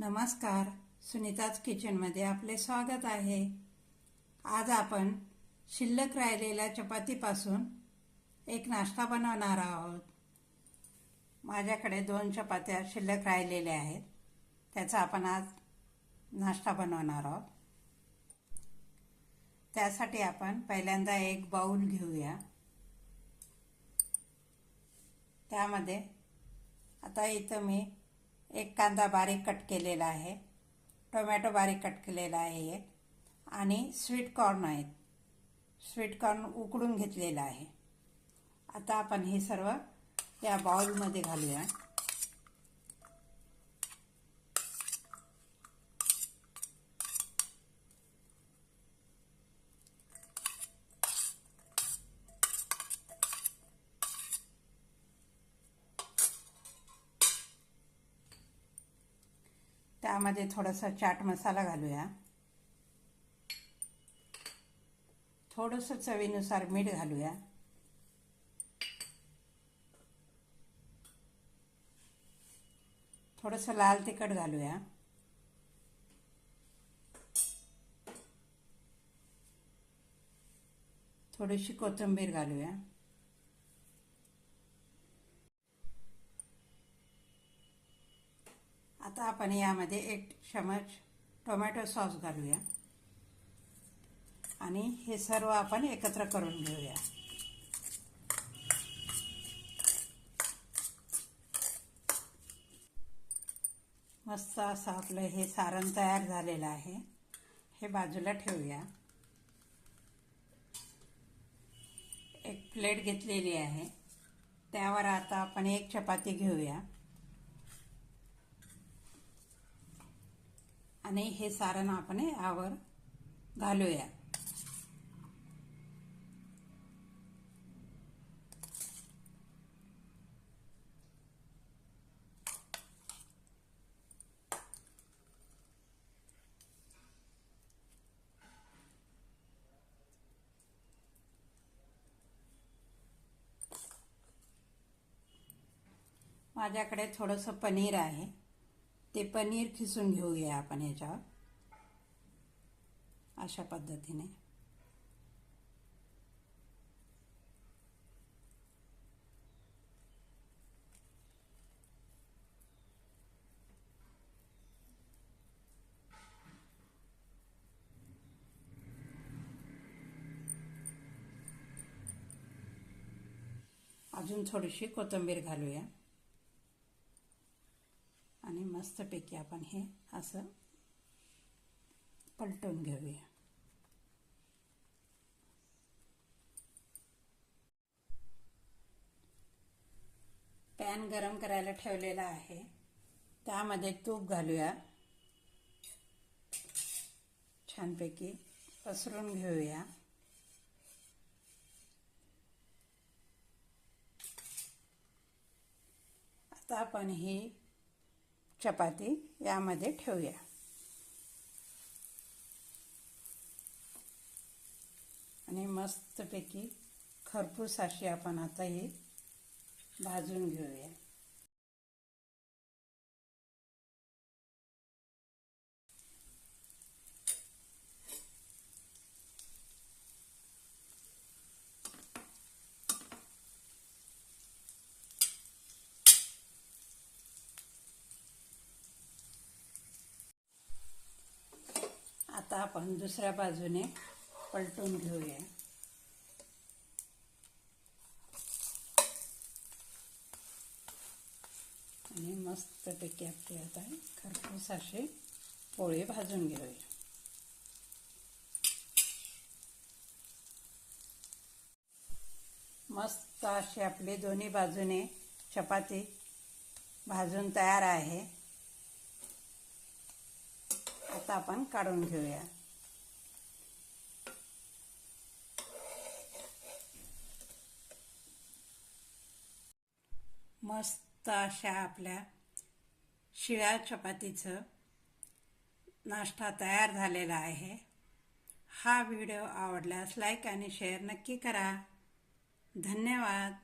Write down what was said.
नमस्कार. सुनीताज किचनमध्ये आपले स्वागत आहे. आज आपण शिल्लक राहिलेल्या चपातीपासून एक नाश्ता बनवणार आहोत. माझ्याकडे दोन चपात्या शिल्लक राहिलेल्या आहेत. त्याचा आपण आज नाश्ता बनवणार आहोत. त्यासाठी आपण पहिल्यांदा एक बाऊल घेऊया. त्यामध्ये आता इथं मी एक कांदा बारीक कट केलेला आहे. टोमॅटो बारीक कट केलेला आहे एक. आणि स्वीट कॉर्न आहेत. स्वीट कॉर्न उकडून घेतलेला आहे. आता आपण हे सर्व या बाउलमध्ये घालूया. त्यामध्ये थोडासा चाट मसाला घालूया. थोडंसं चवीनुसार मीठ घालूया. थोडंसं लाल तिखट घालूया. थोडीशी कोथिंबीर घालूया. आता आपण यामध्ये एक चमच टोमॅटो सॉस घालूया. आणि हे सर्व आपण एकत्र करून घेऊया. मस्त असं आपलं हे सारण तयार झालेलं आहे. हे बाजूला ठेवूया. एक प्लेट घेतलेली आहे. त्यावर आता आपण एक चपाती घेऊया. आणि हे सारण आपण यावर घालूया. माझ्याकडे थोडंसं पनीर आहे. ते पनीर खिसून घेऊया आपण याच्यावर. अशा पद्धतीने. अजून थोडीशी कोथिंबीर घालूया. आणि मस्तपैकी आपण हे असं पलटून घेऊया. पॅन गरम करायला ठेवलेला आहे. त्यामध्ये तूप घालूया. छानपैकी पसरून घेऊया. आता आपण ही चपाती यामध्ये ठेवूया. आणि मस्तपैकी खरपूस अशी आपण आता ही भाजून घेऊया आता आपण दुसऱ्या बाजूने पलटून घेऊया. आणि मस्तपैकी आपले आता खरपूस असे पोळे भाजून घेऊया. मस्त असे आपले दोन्ही बाजूने चपाती भाजून तयार आहे. आता आपण काढून घेऊया. मस्त अशा आपल्या शिळ्या चपातीचं नाश्ता तयार झालेला आहे. हा व्हिडिओ आवडल्यास लाईक आणि शेअर नक्की करा. धन्यवाद.